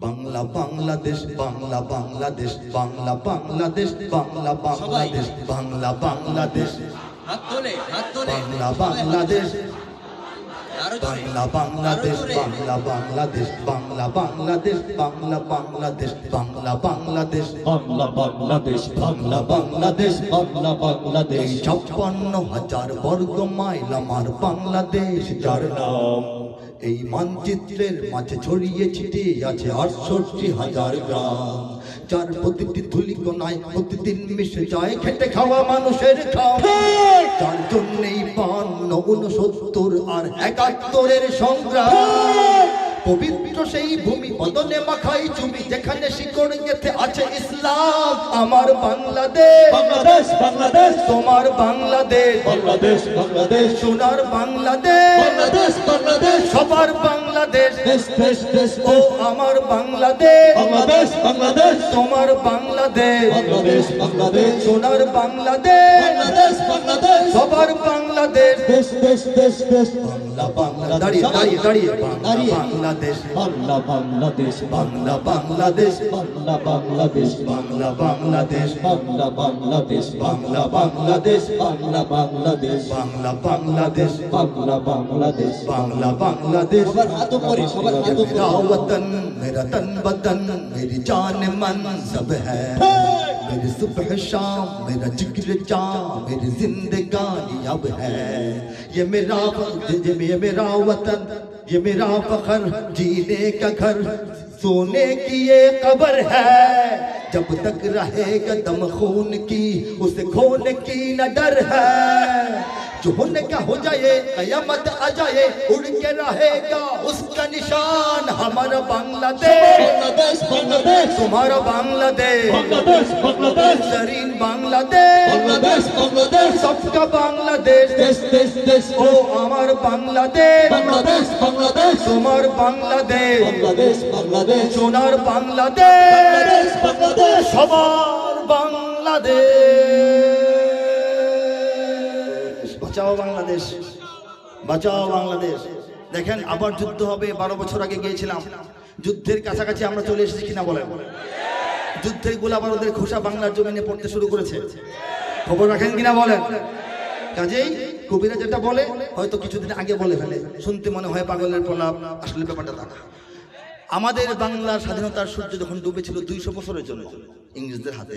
বাংলা বাংলাদেশ বাংলা বাংলাদেশ বাংলা বাংলাদেশ বাংলা বাংলাদেশ বাংলা বাংলাদেশ বাংলা বাংলাদেশ বাংলা বাংলাদেশ বাংলা বাংলাদেশ বাংলা বাংলাদেশ বাংলা বাংলাদেশ বাংলা বাংলাদেশ বাংলা বাংলাদেশ বাংলা বাংলাদেশ বাংলা বাংলাদেশ ছাপ্পান্ন হাজার বর্গ মাইল আমার বাংলাদেশ যার নাম এই মানচিত্রের মাঝে ছড়িয়ে ছিটিয়ে আছে আটষট্টি হাজার গ্রাম। যার প্রতিটি ধুলি কোনায় প্রতিদিন মিশে যায় খেটে খাওয়া মানুষের খাওয়া যার জন্যই বান্ন উনসত্তর আর একাত্তরের সংগ্রাম। পবিত্র সেই ভূমি বদলে মাখাই চুমি যেখানে শিকড় গেথে আছে ইসলাম। আমার বাংলাদেশ। বাংলাদেশ বাংলাদেশ। তোমার বাংলাদেশ। বাংলাদেশ বাংলাদেশ। সোনার বাংলাদেশ। বাংলাদেশ বাংলাদেশ। সবার বাংলাদেশ। দেশ দেশ দেশ ও আমার বাংলাদেশ। বাংলাদেশ বাংলাদেশ। তোমার বাংলাদেশ। বাংলাদেশ বাংলাদেশ। সোনার বাংলাদেশ। বাংলাদেশ বাংলাদেশ। সবার বাংলাদেশ। দেশ দেশ দেশ দেশ। বাংলা বাংলা দাঁড়িয়ে দাঁড়িয়ে দাঁড়িয়ে বাংলা দাঁড়িয়ে। বাংলাদেশ বাংলা বাংলাদেশ বাংলা বাংলাদেশ বাংলা বাংলাদেশ বাংলা বাংলাদেশ বাংলা বাংলাদেশ বাংলা বাংলাদেশ বাংলা বাংলাদেশ বাংলা বাংলাদেশ বাংলা বাংলাদেশ বাংলা বাংলাদেশ সবার হাত উপরে সবার হাত ये উপরে मेरा वतन मेरा तन बदन मेरी जान मन सब है मेरी सुबह शाम मेरा जिक्र जा मेरी जिंदगानी अब है ये मेरा ये, ये मेरा वतन ये मेरा फखर जीने का घर, सोने की ये कबर है। जब तक रहेगा दम खून की, उसे खोने की न डर है। जुहन का हो जाए कयामत आ जाए उड़ के रहेगा उसका निशान हमारा बांग्लादेश। तुम्हारा बांग्लादेश। जरीन बांग्लादेश। सबका बांग्लादेश। ओ हमार बांग्लादेश। তোমার বাংলাদেশ সোনার বাংলাদেশ সবার বাংলাদেশ বাঁচাও বাংলাদেশ বাঁচাও বাংলাদেশ। দেখেন, আবার যুদ্ধ হবে, বারো বছর আগে গিয়েছিলাম। যুদ্ধের কাছাকাছি আমরা চলে এসেছি কিনা বলেন? যুদ্ধের গোলা বারুদের খোসা বাংলার জমিনে পড়তে শুরু করেছে। খবর রাখেন কিনা বলেন? কাজেই কবিরা যেটা বলে, হয়তো কিছুদিন আগে বলে ফেলে। শুনতে মনে হয় পাগলের প্রলাপ, আসলে ব্যাপারটা না। আমাদের বাংলার স্বাধীনতার সূর্য যখন ডুবেছিল দুইশো বছরের জন্য, ইংরেজদের হাতে।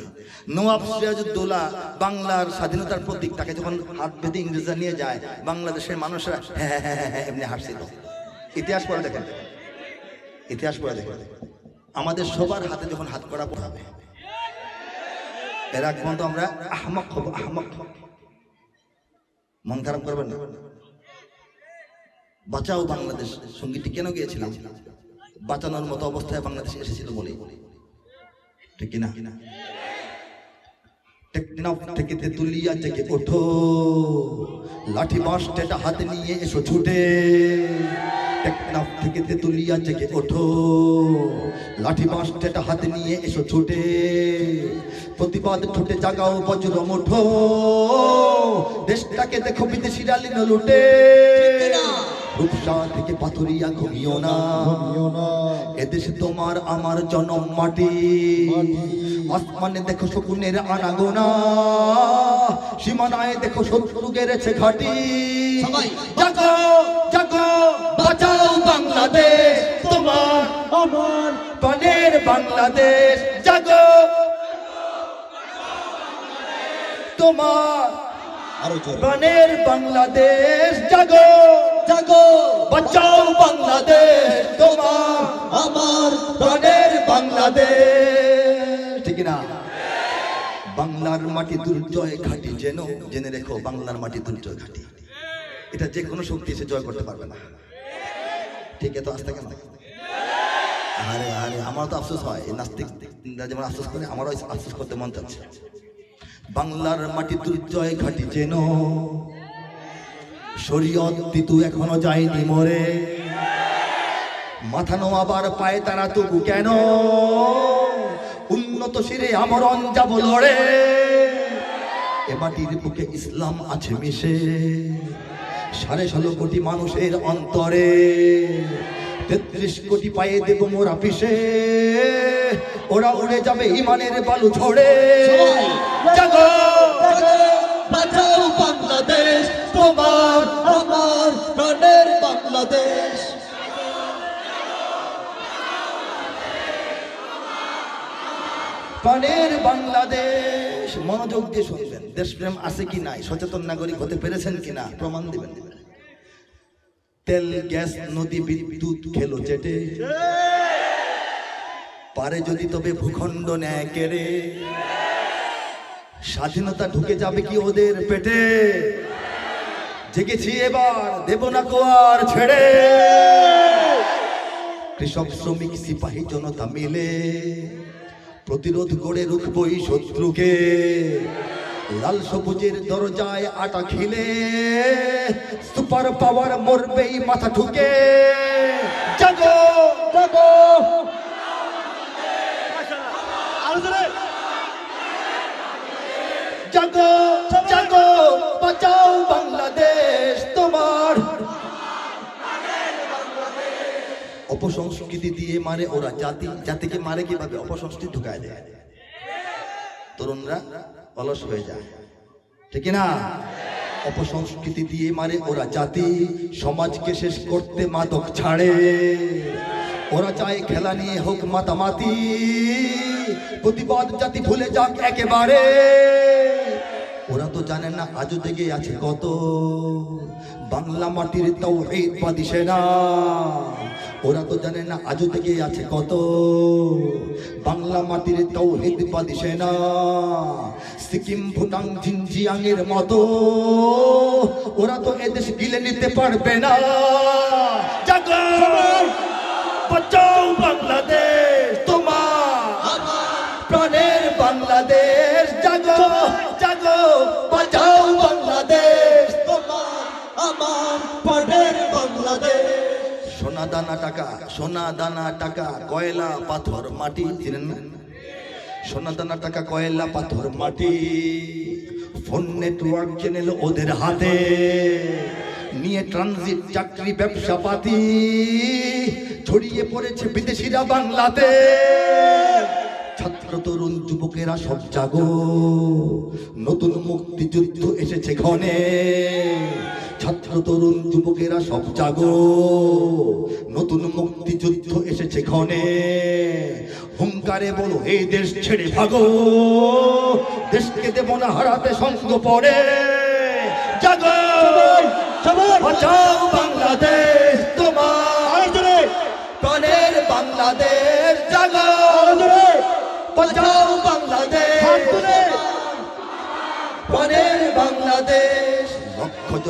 নওয়াব সিরাজউদ্দৌলা বাংলার স্বাধীনতার প্রতীক, তাকে যখন হাত বেঁধে ইংরেজরা নিয়ে যায়, বাংলাদেশের মানুষরা হ্যাঁ হ্যাঁ হ্যাঁ হ্যাঁ এমনি হাসছিল। ইতিহাস পড়ে দেখেন। ইতিহাস পড়ে দেখেন। আমাদের সবার হাতে যখন হাত করা পড়াবে এর আগ পর্যন্ত আমরা আহমক হব, আহমক। মন খারাপ করবেন না। বাঁচাও বাংলাদেশ। সঙ্গীতটি কেন গিয়েছিলাম? বাঁচানোর মতো অবস্থায় বাংলাদেশ এসেছিল বলেই ঠিক কিনা? লাঠি বাঁশ টেটা হাতে নিয়ে এসো ছুটে। লাঠি বাঁশ নিয়ে এসো প্রতিবাদ ঠুটে জাগাও বজ্র মুঠো। দেশটাকে দেখো বিদেশিরা লিন লুটে রূপসা থেকে পাথরিয়া ঘুমিও না। এদেশে তোমার আমার জনম মাটি। আসমানে দেখো শকুনের আনাগোনা। সীমানায় দেখো শত্রু গেড়েছে ঘাটি। জাগো জাগো বাঁচাও বাংলাদেশ। তোমার আমার প্রাণের বাংলাদেশ। জাগো তোমার প্রাণের বাংলাদেশ। জাগো। জাগো। বাঁচাও বাংলাদেশ, তোমার আমার প্রাণের বাংলাদেশ। ঠিক না বাংলার মাটি দুর্জয় ঘাটি যেন, জেনে রেখো বাংলার মাটি দুর্জয় ঘাটি। এটা যে কোনো শক্তি এসে জয় করতে পারবে না। ঠিক আছে আস্তে কেন? আরে আরে আমার তো আফসোস হয়। নাস্তিক যেমন আফসোস করে, আমারও আফসোস করতে মন চাচ্ছে। বাংলার মাটি দুর্জয় ঘাটি যেন শরীয়ত তিতু এখনও যায়নি মরে। মাথা আবার পায়ে তারা তবু কেন? উন্নত শিরে আমরণ যাব লড়ে। এ মাটির বুকে ইসলাম আছে মিশে। সাড়ে ষোলো কোটি মানুষের অন্তরে। তেত্রিশ কোটি পায়ে দেব মোর আপিসে। ওরা উড়ে যাবে ইমানের বালু ঝড়ে। জাগো! তোমার আমার প্রাণের বাংলাদেশ। প্রাণের বাংলাদেশ। মনোযোগ দিয়ে শুনবেন, দেশপ্রেম আছে কি নাই, সচেতন নাগরিক হতে পেরেছেন কি না, প্রমাণ দিবেন। তেল, গ্যাস, নদী, বিদ্যুৎ, খেলো চেটে পারে যদি তবে ভূখণ্ড নেয় কেড়ে। স্বাধীনতা ঢুকে যাবে কি ওদের পেটে? জেগেছি এবার দেব না কোয়ার ছেড়ে। কৃষক, শ্রমিক, সিপাহী জনতা মিলে প্রতিরোধ গড়ে রুখবই শত্রুকে। লাল সবুজের দরজায় আটা খিলে সুপার পাওয়ার মরবেই মাথা ঠুকে। জাগো জাগো। জাগো জাগো, বাঁচাও। অপসংস্কৃতি দিয়ে মারে ওরা, জাতি, জাতিকে মারে কীভাবে অপসংস্কৃতি ঢুকায় দেয়? তরুণরা অলস হয়ে যায়। ঠিক না? অপসংস্কৃতি দিয়ে মারে ওরা জাতি সমাজকে শেষ করতে মাদক ছাড়ে। ওরা চায় খেলা নিয়ে হোক মাতামাতি। প্রতিবাদ জাতি ভুলে যাক একেবারে। ওরা তো জানে না আজও জেগে আছে কত। বাংলা মাটির তাও পাদিসে না ওরা তো জানে না আজও জেগে আছে কত। বাংলা মাটির তাও হেদ পাদিসে না সিকিম, ভুটান ঝিনজিয়াং এর মতো। ওরা তো এদেশ গিলে নিতে পারবে না। বাঁচাও বাংলাদেশ, তোমার প্রাণের বাংলাদেশ। জাগো জাগো দানা টাকা, সোনা দানা টাকা, কয়লা, পাথর, মাটি, চিনেন না? সোনা দানা টাকা, কয়লা, পাথর, মাটি। ফোন নেটওয়ার্ক চ্যানেল ওদের হাতে। নিয়ে ট্রানজিট, চাকরি ব্যবসা পাতি ছড়িয়ে পড়েছে বিদেশিরা বাংলাতে। ছাত্র, তরুণ, যুবকেরা সব জাগো। নতুন মুক্তিযুদ্ধ এসেছে ঘনে। ছাত্র তরুণ যুবকেরা সব জাগো। নতুন মুক্তিযুদ্ধ এসেছে ঘনে হুঙ্কারে বলো এই দেশ ছেড়ে ভাগো। দেশকে দেব না হারাতে সঙ্গ পড়ে। জাগো। বাংলাদেশ তোমার। প্রাণের বাংলাদেশ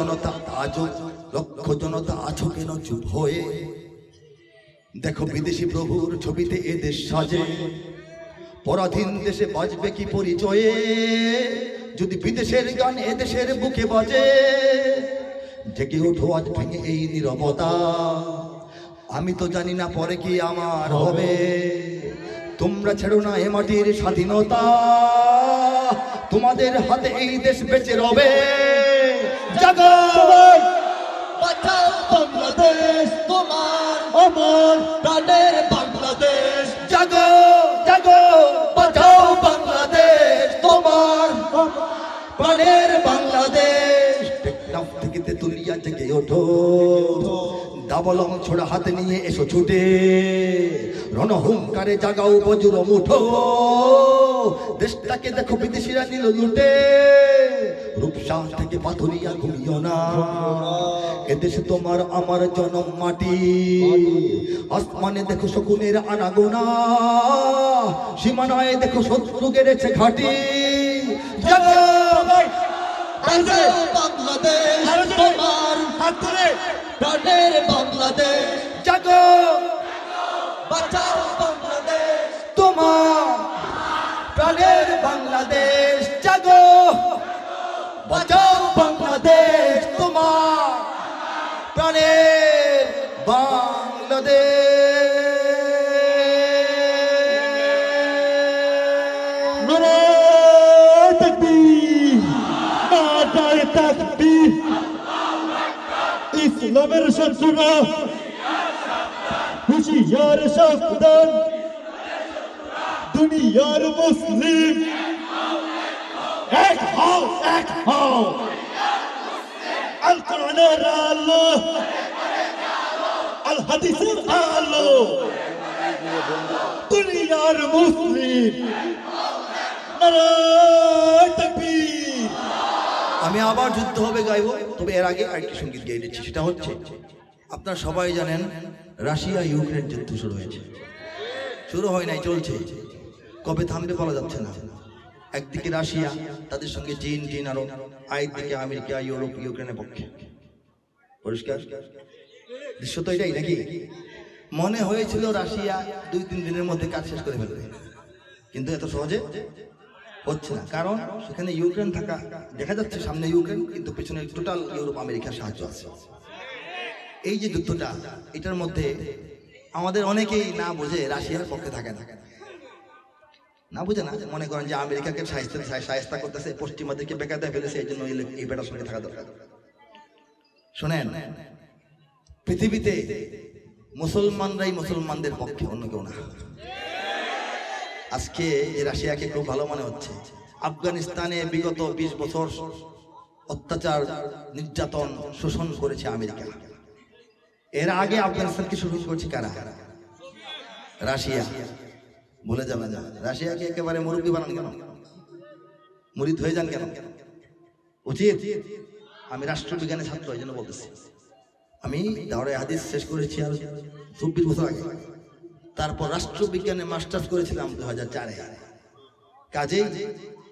জনতা আজও, লক্ষ জনতা আছো কেন চুপ হয়ে? দেখো বিদেশি প্রভুর ছবিতে এ দেশ সাজে। পরাধীন দেশে বাজবে কি পরিচয়ে? যদি বিদেশের গান এ দেশের বুকে বাজে, জেগে ওঠো আজ ভেঙে এই নীরবতা। আমি তো জানি না পরে কি আমার হবে। তোমরা ছেড়ো না এ মাটির স্বাধীনতা। তোমাদের হাতে এই দেশ বেঁচে রবে। জাগো বাঁচাও বাংলাদেশ তোমার। আমার প্রাণের বাংলাদেশ। জাগো জাগো বাঁচাও বাংলাদেশ তোমার। প্রাণের বাংলাদেশ। টেকনাফ থেকে তেতুলিয়া থেকে ওঠো। ডাবলং ছোড়া হাতে নিয়ে এসো ছুটে। রণহুঙ্কারে জাগাও বজুর মুঠো দেশটাকে দেখো বিদেশিরা নিল লুটে। রূপসা থেকে পাথরিয়া ঘুমিও না। এদেশে তোমার আমার জনম মাটি। আসমানে দেখো শকুনের আনাগোনা। সীমানায় দেখো শত্রু গেড়েছে ঘাটি। বাংলাদেশ তোমার প্রাণের বাংলাদেশ। শত্রুরা হুশিয়ার সাবধান। দুনিয়ার মুসলিম। এক হও এক হও। আল কোরআনের আলো। আল হাদিসের আলো। দুনিয়ার মুসলিম। নারায় তাকবীর। আমি আবার যুদ্ধ হবে গাইব। তবে এর আগে আরেকটি সংগীত গাই দিচ্ছি সেটা হচ্ছে, আপনারা সবাই জানেন রাশিয়া ইউক্রেন যুদ্ধ শুরু হয়েছে। শুরু হয় নাই, চলছে। কবে থামবে বলা যাচ্ছে না। একদিকে রাশিয়া, তাদের সঙ্গে চীন চীন আরও। আরেকদিকে আমেরিকা, ইউরোপ, ইউক্রেনের পক্ষে। পরিষ্কার? দৃশ্য তো এটাই নাকি? মনে হয়েছিল রাশিয়া দুই তিন দিনের মধ্যে কাজ শেষ করে ফেলবে। কিন্তু এত সহজে? হচ্ছে না। কারণ সেখানে ইউক্রেন থাকা দেখা যাচ্ছে সামনে ইউক্রেন, কিন্তু পেছনে টোটাল ইউরোপ, আমেরিকার সাহায্য আছে। এই যে যুদ্ধটা, এটার মধ্যে আমাদের অনেকেই না বুঝে রাশিয়ার পক্ষে থাকে না। না বুঝে না? মনে করেন যে আমেরিকাকে সাহিত্য করতেছে, পশ্চিমাদেরকে দেয় ফেলেছে, এই জন্য এই বেটার সঙ্গে থাকা দরকার। শোনেন, পৃথিবীতে মুসলমানরাই মুসলমানদের পক্ষে অন্য কেউ না। আজকে রাশিয়াকে খুব ভালো মনে হচ্ছে। আফগানিস্তানে বিগত বিশ বছর অত্যাচার, নির্যাতন শোষণ করেছে আমেরিকা। এর আগে আফগানিস্তানকে শোষণ করেছে কারা? রাশিয়া। বলে যাবে না রাশিয়াকে একেবারে মুরব্বী বানান কেন? মুরিদ হয়ে যান কেন? উচিত? আমি রাষ্ট্রবিজ্ঞানের ছাত্র, এই জন্য বলতেছি। আমি দাওরে হাদিস শেষ করেছি আর চব্বিশ বছর আগে। তারপর রাষ্ট্রবিজ্ঞানে মাস্টার্স করেছিলাম দু হাজার চারে। কাজেই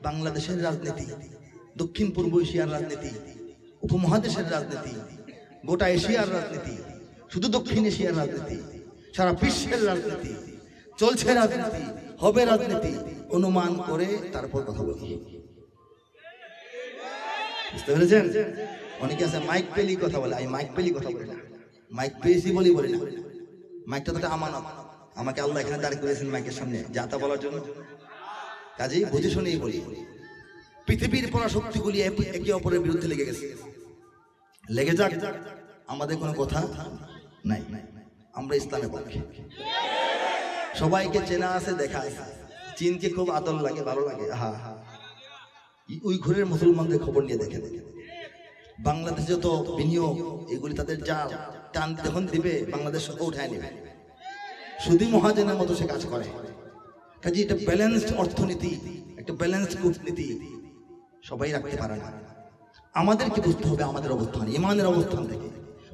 বাংলাদেশের রাজনীতি, দক্ষিণ পূর্ব এশিয়ার রাজনীতি, উপমহাদেশের রাজনীতি, গোটা এশিয়ার রাজনীতি, শুধু দক্ষিণ এশিয়ার রাজনীতি, সারা বিশ্বের রাজনীতি, চলছে রাজনীতি, হবে রাজনীতি, অনুমান করে তারপর কথা বলি বুঝতে পেরেছেন? অনেকে আছে, মাইক পেলি কথা বলে, আমি মাইক পেলি কথা বলি না। মাইক পেয়েছি বলি বলি না। মাইকটা তো আমানত। আমাকে আল্লাহ এখানে দাঁড় করেছেন মাইকের সামনে যাতা বলার জন্য। কাজেই বুঝে শুনেই বলি, পৃথিবীর পরাশক্তিগুলি একে অপরের বিরুদ্ধে লেগে গেছে। লেগে যাক, আমাদের কোনো কথা নাই। আমরা ইসলামের পক্ষে। সবাইকে চেনা আছে, দেখা আছে। চীনকে খুব আদর লাগে, ভালো লাগে হা হা ওই ঘরের মুসলমানদের খবর নিয়ে দেখে দেখে বাংলাদেশে যত বিনিয়োগ, এগুলি তাদের যা টান যখন দিবে, বাংলাদেশ উঠায় নেবে। সুদী মহাজনের মতো সে কাজ করে। কাজে এটা ব্যালেন্সড অর্থনীতি, একটা ব্যালেন্সড কূটনীতি, সবাই রাখতে পারে না। আমাদেরকে বুঝতে হবে আমাদের অবস্থান, ইমানের অবস্থান থেকে।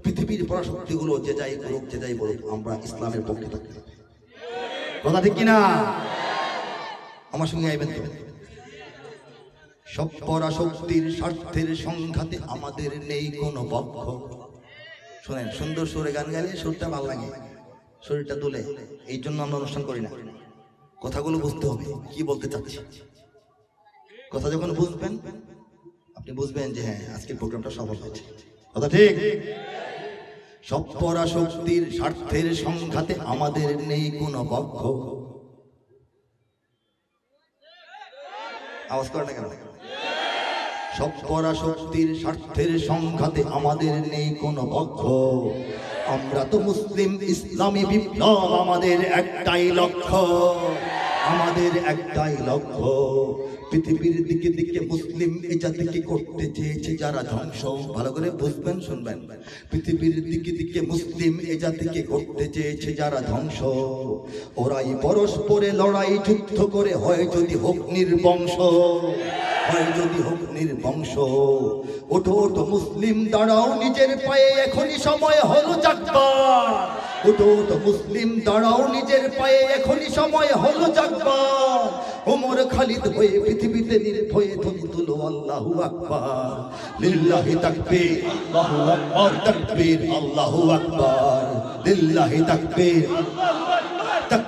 পৃথিবীর পরাশক্তিগুলো যে যাই করুক, যে যাই বলুক, আমরা ইসলামের পক্ষে থাকতে হবে কথা ঠিক কিনা? আমার সঙ্গে আইবেন সব পরাশক্তির স্বার্থের সংঘাতে আমাদের নেই কোনো পক্ষ। শোনেন, সুন্দর সুরে গান গাইলে সুরটা ভালো লাগে। শরীরটা দুলে, এই জন্য আমরা অনুষ্ঠান করি না। কথাগুলো বুঝতে হবে, কি বলতে চাচ্ছি? কথা যখন বুঝবেন, আপনি বুঝবেন যে হ্যাঁ আজকের প্রোগ্রামটা সফল হয়েছে। কথা ঠিক? সব পরাশক্তির স্বার্থের সংঘাতে আমাদের নেই কোনো পক্ষ। আওয়াজ করে না কেন? সব পরাশক্তির স্বার্থের সংঘাতে আমাদের নেই কোনো পক্ষ। আমরা তো মুসলিম, ইসলামী বিপ্লব আমাদের একটাই লক্ষ্য। আমাদের একটাই লক্ষ্য। পৃথিবীর দিকে দিকে মুসলিম এ জাতিকে করতে চেয়েছে যারা ধ্বংস? ভালো করে বুঝবেন, শুনবেন। পৃথিবীর দিকে দিকে মুসলিম এ জাতিকে করতে চেয়েছে যারা ধ্বংস? ওরাই পরস্পরে লড়াই, যুদ্ধ করে হয় যদি হোক নির্বংশ। হয় যদি হোক নির্বংশ ওঠো ওঠো মুসলিম, দাঁড়াও নিজের পায়ে, এখনই সময় হলো জাগবার। ওঠো ওঠো মুসলিম, দাঁড়াও নিজের পায়ে, এখনই সময় হলো জাগবার। ওমর খালিদ হয়ে পৃথিবীতে নির্ভয়ে ধ্বনি তুলো, আল্লাহু আকবার। লিল্লাহি তাকবীর, আল্লাহু আকবার, তাকবীর, আল্লাহু আকবার। লিল্লাহি তাকবীর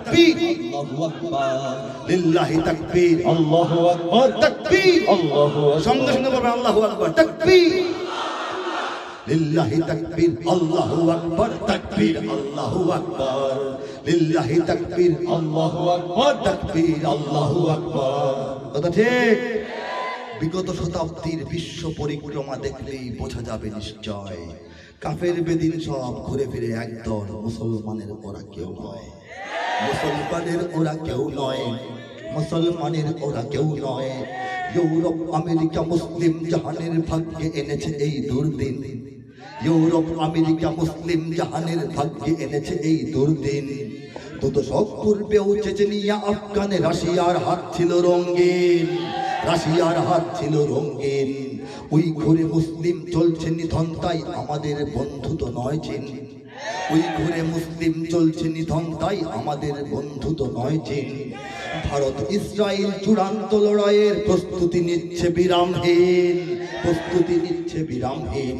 তাকবীর। আল্লাহু আকবার। লিল্লাহি তাকবীর। আল্লাহু আকবার। তাকবীর। আল্লাহু সঙ্গে সঙ্গে বলবেন আল্লাহু আকবার। তাকবীর। লিল্লাহি তাকবীর। আল্লাহু আকবার। তাকবীর। আল্লাহু আকবার। লিল্লাহি তাকবীর। আল্লাহু আকবার। তাকবীর। আল্লাহু আকবার। কথা ঠিক? বিগত শতাব্দীর বিশ্ব পরিক্রমা দেখলেই বোঝা যাবে নিশ্চয়। কাফের বেদিন সব ঘুরে ফিরে একদল মুসলমানের ওরা কেউ নয়। মুসলমানের ওরা কেউ নয়, মুসলমানের ওরা কেউ নয়। ইউরোপ, আমেরিকা, মুসলিম জাহানের ভাগ্যে এনেছে এই দুর্দিন। ইউরোপ, আমেরিকা, মুসলিম জাহানের ভাগ্যে এনেছে এই দুর্দিন। তো দশক পূর্বেও চেচেনিয়া, আফগানে, রাশিয়ার হাত ছিল রঙিন। রাশিয়ার হাত ছিল রঙিন। ওই ঘুরে মুসলিম চলছে নিধন, তাই আমাদের বন্ধু তো নয় চিন। ওই ঘুরে মুসলিম চলছে নিধন, তাই আমাদের বন্ধু তো নয় যে। ভারত ইসরায়েল চূড়ান্ত লড়াইয়ের প্রস্তুতি নিচ্ছে বিরামহীন, প্রস্তুতি নিচ্ছে বিরামহীন।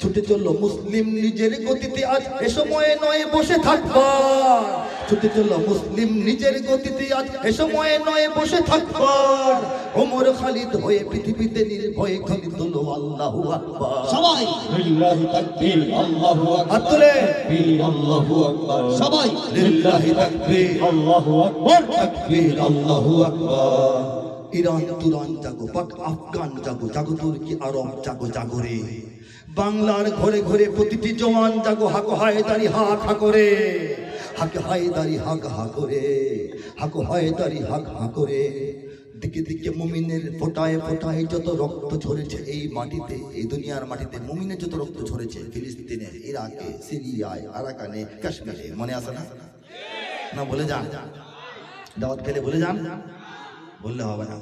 ছুটে চলল মুসলিম নিজের গতিতে আজ এ সময়ে নয় বসে থাকবার ছুটে চলল মুসলিম নিজের গতিতে আজ এ সময়ে নয় বসে থাকবার ওমর খালিদ হয়ে পৃথিবীতে নির্ভয়ে খালিদ হলো আল্লাহু আকবার। সবাই। লিল্লাহি তাকবীর আল্লাহু হাত আকবার তুলে। তাকবীর আল্লাহু আকবার। সবাই। লিল্লাহি তাকবীর আল্লাহু আকবার। তাকবীর আল্লাহু আকবার। ইরান তুরান জাগো পাক আফগান জাগো জাগো তুর্কি, আরব জাগো জাগো রে। বাংলার ঘরে ঘরে প্রতিটি জওয়ান জাগো, হাকো হায়দারি হাক হা করে হাকে হায়দারি হাক হা করে হাকো হায়দারি হাক হা করে দিকে দিকে মুমিনের ফোটায় ফোটায় যত রক্ত ঝরেছে এই মাটিতে, এই দুনিয়ার মাটিতে মুমিনের যত রক্ত ঝরেছে, ফিলিস্তিনে, ইরাকে, সিরিয়ায়, আরাকানে, কাশ্মীরে, মনে আছে না? না, বলে যান। দাওয়াত খেলে বলে যান। বললে হবে না।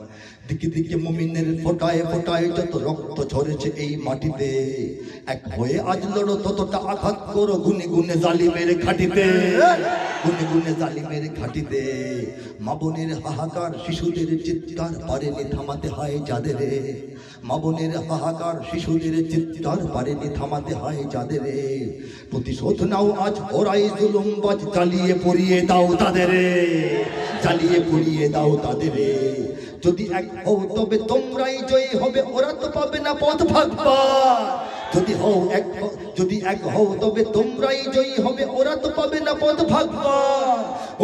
দিকে দিকে মুমিনের ফোটায় ফোটায় যত রক্ত ঝরেছে এই মাটিতে, এক হয়ে আজ লড়ো ততটা আঘাত করো গুনে গুনে জালিমের ঘাটিতে। গুনে গুনে জালিমের ঘাটিতে, মা বোনের হাহাকার শিশুদের চিৎকার পারেনি থামাতে হয় যাদের মা বোনের হাহাকার শিশুদের চিৎকার পারেনি থামাতে হয় যাদের প্রতিশোধ নাও আজ ওরাই জুলুমবাজ চালিয়ে পড়িয়ে দাও তাদের চালিয়ে পড়িয়ে দাও তাদের যদি এক হও তবে তোমরাই জয়ী হবে ওরা তো পাবে না পথ ভাগবা যদি হও এক যদি এক হও তবে তোমরাই জয়ী হবে ওরা তো পাবে না পথ ভাগবা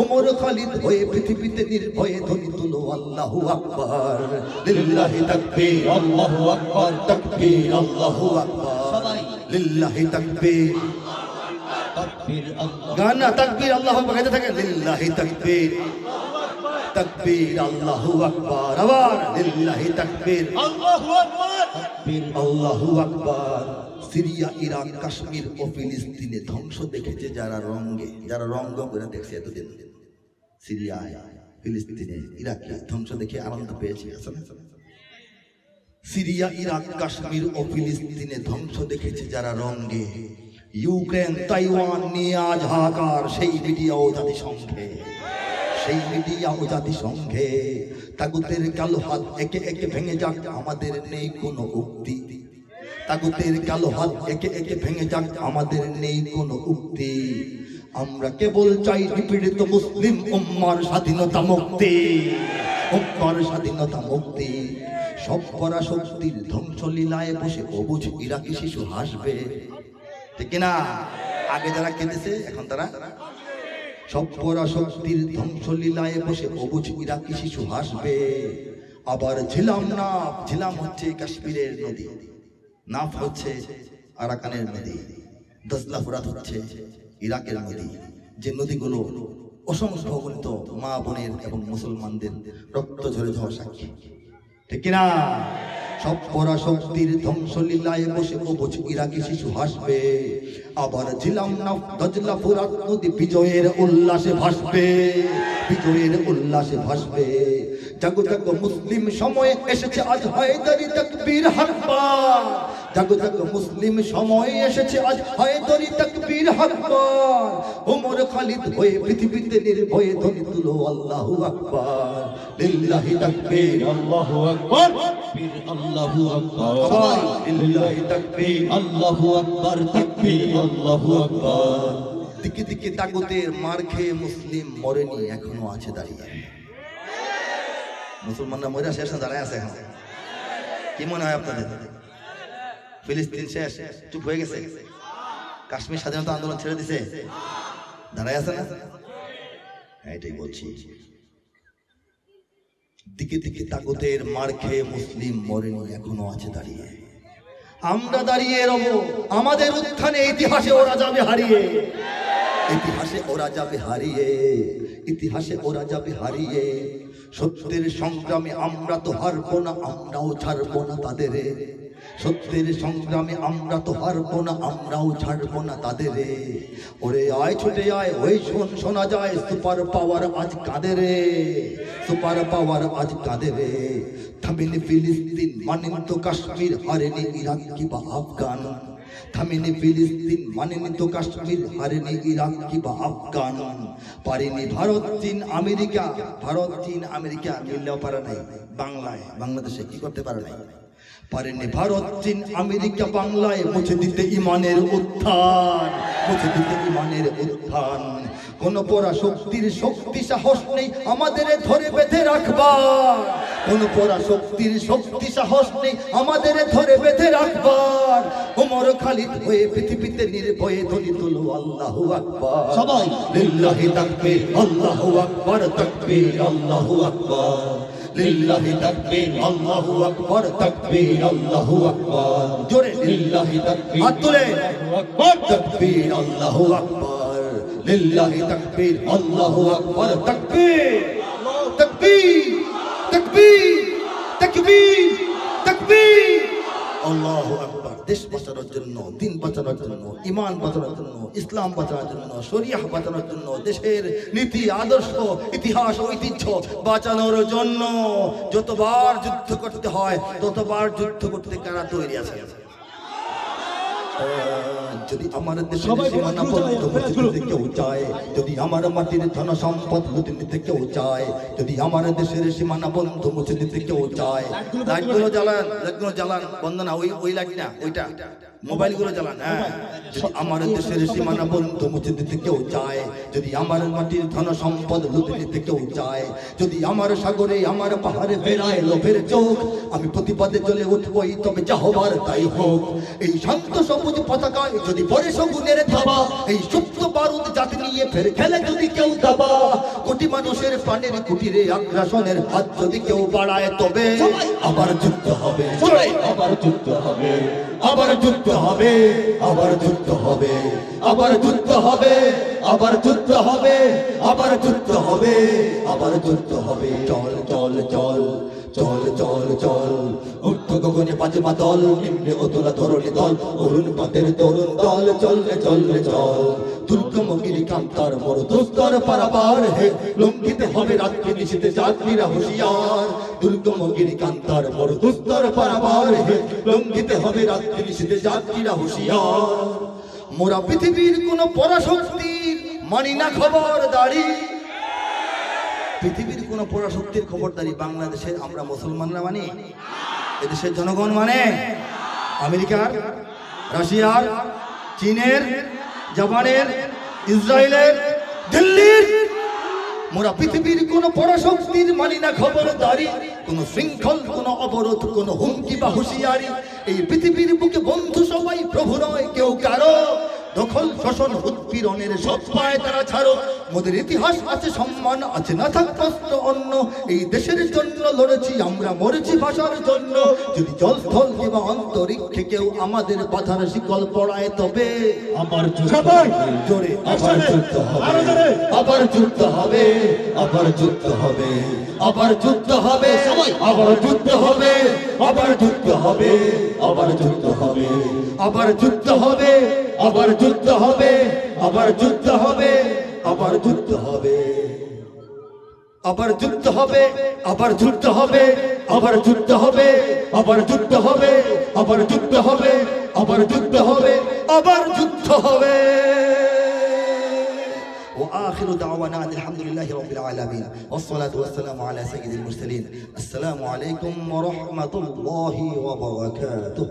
ওমর খালিদ হয়ে পৃথিবীতে নির্ভয়ে ধ্বনি তুলো আল্লাহু আকবার। লিল্লাহি তাকবীর আল্লাহু আকবার তাকবীর আল্লাহু আকবার। সবাই। লিল্লাহি তাকবীর। তাকবীর আল্লাহ গানা তাকবীর আল্লাহু আকবার গাইতে থাকে লিল্লাহি তাকবীর। তাকবীর আল্লাহু আকবার আবার লিল্লাহি তাকবীর। তাকবীর আল্লাহু আকবার। সিরিয়া ইরাক কাশ্মীর ও ফিলিস্তিনে ধ্বংস দেখেছে যারা রঙ্গে যারা রঙ্গ করে দেখছে এতদিন। সিরিয়ায় ফিলিস্তিনে ইরাকে ধ্বংস দেখে আনন্দ পেয়েছে না? সিরিয়া ইরাক কাশ্মীর ও ফিলিস্তিনে ধ্বংস দেখেছে যারা রঙ্গে। ইউক্রেন তাইওয়ান নিয়ে আজ হাহাকার সেই মিডিয়া ও জাতিসংঘে। সেই মিডিয়া ও জাতিসংঘে তাগুতের কালো হাত একে একে ভেঙে যাক আমাদের নেই কোনো উক্তি। তাগুতের কালো হাত একে একে ভেঙে যাক আমাদের নেই কোনো উক্তি। আমরা কেবল চাই নিপীড়িত মুসলিম উম্মার স্বাধীনতা মুক্তি। উম্মার স্বাধীনতা মুক্তি। সব করা শক্তির ধ্বংসলীলায় বসে অবুঝ ইরাকি শিশু হাসবে। ঠিক না আগে যারা কেঁদেছে, এখন তারা সব পরা শক্তির ধ্বংসলীলায় বসে অবুঝ ইরাকি শিশু হাসবে। আবার ঝিলাম না ঝিলাম হচ্ছে কাশ্মীরের নদী। নাফ হচ্ছে আরাকানের নদী। দজলা ফুরাত হচ্ছে ইরাকের নদী। যে নদীগুলো অসংখ্য অগণিত মা বোনের এবং মুসলমানদের রক্ত ঝরে যাওয়া সাক্ষী। ঠিক কিনা? সব পরা শক্তির ধ্বংসলীলায় বসে অবুঝ ইরাকি শিশু হাসবে। আবার ঝিলাম না দজলা ফুরাত নদী বিজয়ের উল্লাসে ভাসবে। বিজয়ের উল্লাসে ভাসবে। জাগো জাগো মুসলিম সময়ে এসেছে আজ হায়দারি তাকবীর হাকবার। জাগো জাগো মুসলিম সময়ে এসেছে আজ হায়দারি তাকবীর হাকবার। ওমর খালিদ হয়ে পৃথিবীতে নির্ভয়ে ধ্বনি তুলো আল্লাহু আকবার। লিল্লাহি তাকবীর আল্লাহু আকবার। তাকবীর আল্লাহু আকবার। লিল্লাহি তাকবীর আল্লাহু আকবার। তাকবীর আল্লাহু আকবার। দিকে দিকে তাগুতের মার খেয়ে মুসলিম মরেনি এখনও আছে দাঁড়িয়ে। মুসলমানরা মরে শেষ দাঁড়ায় আছে এখন। কি মনে হয় আপনাদের? ফিলিস্তিন শেষ চুপ হয়ে গেছে? কাশ্মীর স্বাধীনতা আন্দোলন ছেড়ে দিছে? দাঁড়ায় আছে না? হ্যাঁ, এটাই বলছি। দিকে দিকে তাগুতের মার খেয়ে মুসলিম মরেনি এখনও আছে দাঁড়িয়ে। আমরা দাঁড়িয়ে রব আমাদের উত্থানে ইতিহাসে ওরা যাবে হারিয়ে। ইতিহাসে ওরা যাবে হারিয়ে ইতিহাসে ওরা যাবে হারিয়ে। সত্যের সংগ্রামে আমরা তো হারবো না, আমরাও ছাড়বো না তাদের। সত্যের সংগ্রামে আমরা তো হারবো না, আমরাও ছাড়বো না তাদের। ওরে আয়, ছুটে আয়, ওই শোন, শোনা যায়, সুপার পাওয়ার আজ কাদের? সুপার পাওয়ার আজ কাদের? থামিনি ফিলিস্তিন, মানেন তো কাশ্মীর, হারেনি ইরাক কিংবা আফগান থামেনি ফিলিস্তিন, মানেনি তো কাশ্মীর, হারেনি ইরাক কিংবা আফগান। পারেনি ভারত, চীন, আমেরিকা। ভারত, চীন, আমেরিকা মিললেও পারে নাই। বাংলায়, বাংলাদেশে কি করতে পারে নাই? পারেনি ভারত, চীন, আমেরিকা, বাংলায় মুছে দিতে ইমানের উত্থান। মুছে দিতে ইমানের উত্থান। কোন পরা শক্তির শক্তি সাহস নেই আমাদের ধরে বেঁধে রাখবার। কোন পরা শক্তির শক্তি সাহস নেই আমাদের ধরে বেঁধে রাখবার। ওমর খালিদ হয়ে পৃথিবীতে নির্ভয়ে ধ্বনি তুলো আল্লাহু আকবার। সবাই। লিল্লাহি তাকবীর আল্লাহু আকবার তাকবীর আল্লাহু আকবার। লিল্লাহি তাকবীর আল্লাহু আকবার তাকবীর আল্লাহু আকবার। জোরে। লিল্লাহি তাকবীর হাত তুলে। আকবার তাকবীর আল্লাহু আকবার। লিল্লাহি তাকবীর আল্লাহু আকবার তাকবীর। তাকবীর। তাকবীর তাকবীর তাকবীর। আল্লাহু আকবার। দেশ বাঁচানোর জন্য, দিন বাঁচানোর জন্য ইমান বাঁচানোর জন্য, ইসলাম বাঁচানোর জন্য শরিয়াহ বাঁচানোর জন্য, দেশের নীতি, আদর্শ, ইতিহাস, ঐতিহ্য বাঁচানোর জন্য যতবার যুদ্ধ করতে হয়, ততবার যুদ্ধ করতে কারা তৈরি আছে? যদি আমার দেশের সীমানা পর্যন্ত তুলো, যদি কেউ চায় যদি আমার মাটির ধন সম্পদ লুটে নিতে কেউ চায় যদি আমার দেশের সীমানা বন্ধ মুছে দিতে কেউ চায়। লাইটগুলো জ্বালান লাইটগুলো জ্বালান। বন্ধনা ওই ওই লাইট না ওইটা। মোবাইলগুলো হ্যাঁ। আমার দেশের সীমানা বন্ধ মুছে দিতে কেউ চায় যদি আমার মাটির ধন সম্পদ লুটে নিতে কেউ চায় যদি আমার সাগরে আমার পাহাড়ে ফেরায় লোভের চোখ আমি প্রতিবাদে চলে উঠবই তবে যা হবার তাই হোক। এই শান্ত সবুজ পতাকায় যদি পরে সগুনের থাবা এই সুপ্ত বারুদ জাতি নিয়ে ফের খেলে যদি কেউ দাবা কোটি মানুষের প্রাণের কুটিরে আগ্রাসনের হাত যদি কেউ বাড়ায় তবে আবার যুক্ত হবে। আবার যুক্ত হবে। আবার যুদ্ধ হবে, আবার যুদ্ধ হবে, আবার যুদ্ধ হবে, আবার যুদ্ধ হবে, আবার যুদ্ধ হবে, আবার যুদ্ধ হবে। চল চল চল চল চল চল। উঠত গগনে বাজে মাদল নিম্নে অতুলা ধরণি দল, অরুণ পথের তরুণ দল, চল রে চল রে, চল। কান্তার বড় দুস্তর পারাবার হে হবে রাত্রি নিশীতে যাত্রীরা হুঁশিয়ার। কান্তার বড় দুস্তর পারাবার হে হবে রাত্রি নিশীতে যাত্রীরা হুঁশিয়ার। মোরা পৃথিবীর কোন পরাশক্তির মানি না খবর দাঁড়ি। পৃথিবীর কোন পরাশক্তির খবরদারি বাংলাদেশের আমরা মুসলমানরা মানি? এদেশের জনগণ মানে আমেরিকার, রাশিয়ার, চীনের, জাপানের, ইসরায়েলের, দিল্লির। মোরা পৃথিবীর কোন পরাশক্তির মানি না খবরদারি কোন শৃঙ্খল, কোন অবরোধ, কোন হুমকি বা হুঁশিয়ারি, এই পৃথিবীর বুকে বন্ধু সবাই প্রভু নয়, কেউ কারও। দখল শোষণ উৎপীড়নের সব পায় তারা ছাড়ো। মোদের ইতিহাস আছে সম্মান আছে না থাক অন্য। এই দেশের জন্য লড়েছি আমরা মরেছি ভাষার জন্য। যদি জল জলস্থল কিংবা অন্তরিক্ষে কেউ আমাদের বাধার শিকল পড়ায় তবে আবার। জোরে আবার যুদ্ধ হবে। আবার যুদ্ধ হবে। আবার যুদ্ধ হবে। আবার যুদ্ধ হবে। আবার যুদ্ধ হবে। আবার যুদ্ধ হবে। আবার যুদ্ধ হবে। আবার যুদ্ধ হবে। আবার যুদ্ধ হবে আবার যুদ্ধ হবে আবার যুদ্ধ হবে আবার যুদ্ধ হবে আবার যুদ্ধ হবে আবার যুদ্ধ হবে আবার যুদ্ধ হবে আবার যুদ্ধ হবে আবার যুদ্ধ হবে আবার যুদ্ধ হবে واخر دعوانا ان الحمد لله رب العالمين والصلاه والسلام على سيد المرسلين السلام عليكم ورحمه الله وبركاته